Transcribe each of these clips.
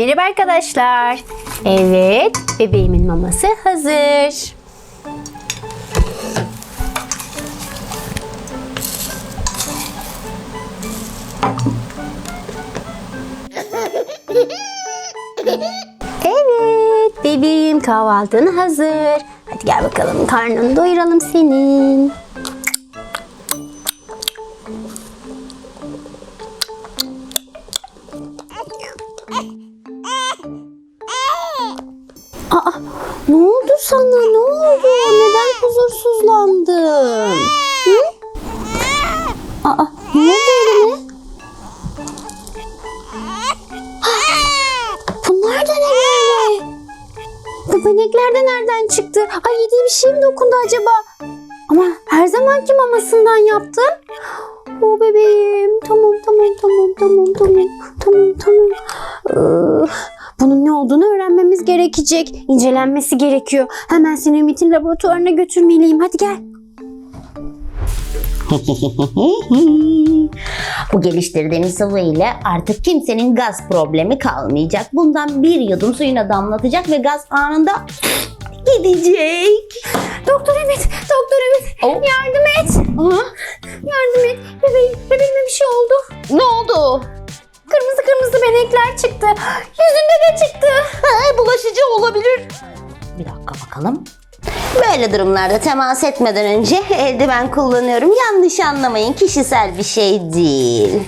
Merhaba arkadaşlar. Evet, bebeğimin maması hazır. Evet, bebeğim kahvaltın hazır. Hadi gel bakalım karnını doyuralım senin. Benekler de nereden çıktı? Ay yediği bir şey mi dokundu acaba? Ama her zamanki mamasından yaptım. O bebeğim. Tamam tamam tamam tamam tamam tamam tamam. Bunun ne olduğunu öğrenmemiz gerekecek. İncelenmesi gerekiyor. Hemen seni Ümit'in laboratuvarına götürmeliyim. Hadi gel. Bu geliştirdiğimiz sıvı ile artık kimsenin gaz problemi kalmayacak. Bundan bir yudum suyuna damlatacak ve gaz anında gidecek. Doktor Ümit, Doktor Ümit. Oh. Yardım et. Yardım et. Bebeğim, bebeğime bir şey oldu. Ne oldu? Kırmızı kırmızı benekler çıktı. Yüzünde de çıktı. Ha, bulaşıcı olabilir. Bir dakika bakalım. Böyle durumlarda temas etmeden önce eldiven kullanıyorum. Yanlış anlamayın kişisel bir şey değil.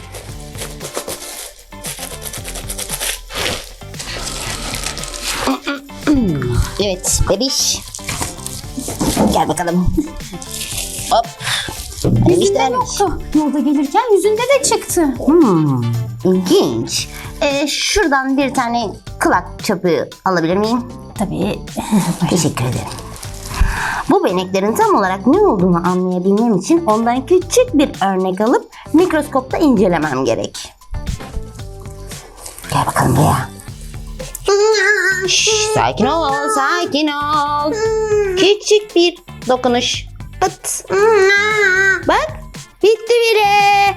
Evet bebiş. Gel bakalım. Hop. Bebiş Yüzünde yoktu. Yolda gelirken yüzünde de çıktı. Hmm, ilginç. Ee, şuradan bir tane kulak çöpü alabilir miyim? Tabii. Teşekkür ederim. Bu beneklerin tam olarak ne olduğunu anlayabilmem için ondan küçük bir örnek alıp mikroskopta incelemem gerek. Gel bakalım buraya. Şş, sakin ol, sakin ol. Küçük bir dokunuş. Pıt. Bak, bitti bile.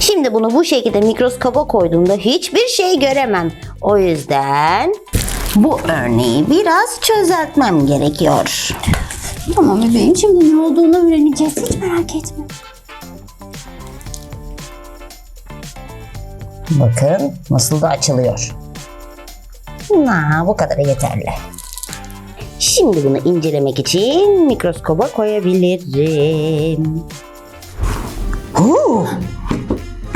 Şimdi bunu bu şekilde mikroskopa koyduğumda hiçbir şey göremem. O yüzden bu örneği biraz çözeltmem gerekiyor. Tamam bebeğim şimdi ne olduğunu öğreneceğiz. Hiç merak etme. Bakın nasıl da açılıyor. Na, bu kadar yeterli. Şimdi bunu incelemek için mikroskoba koyabilirim. Oo!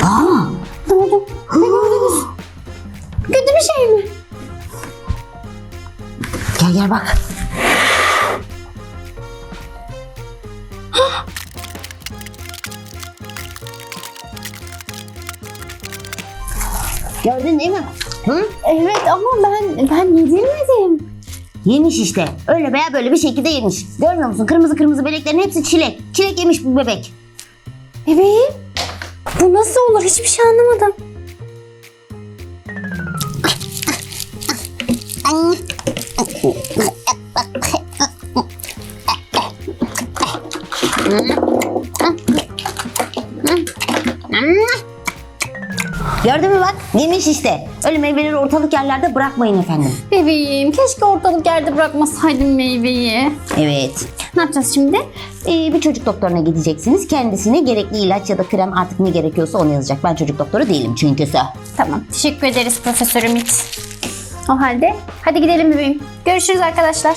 Aa, Ne oldu? Ne gördünüz? Kötü bir şey mi? gel gel bak. Gördün değil mi? Hı? Evet ama ben ben yedirmedim. Yemiş işte. Öyle veya böyle bir şekilde yemiş. Görmüyor musun? Kırmızı kırmızı beneklerin hepsi çilek. Çilek yemiş bu bebek. Bebeğim. Bu nasıl olur? Hiçbir şey anlamadım. Gördün mü bak? Yemiş işte. Öyle meyveleri ortalık yerlerde bırakmayın efendim. Bebeğim keşke ortalık yerde bırakmasaydım meyveyi. Evet. Ne yapacağız şimdi? Ee, bir çocuk doktoruna gideceksiniz. Kendisine gerekli ilaç ya da krem artık ne gerekiyorsa onu yazacak. Ben çocuk doktoru değilim çünkü. Tamam. Teşekkür ederiz Profesör Ümit. O halde hadi gidelim bebeğim. Görüşürüz arkadaşlar.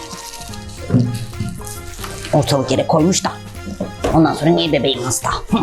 Ortalık yere koymuş da. Ondan sonra niye bebeğim hasta? Hı.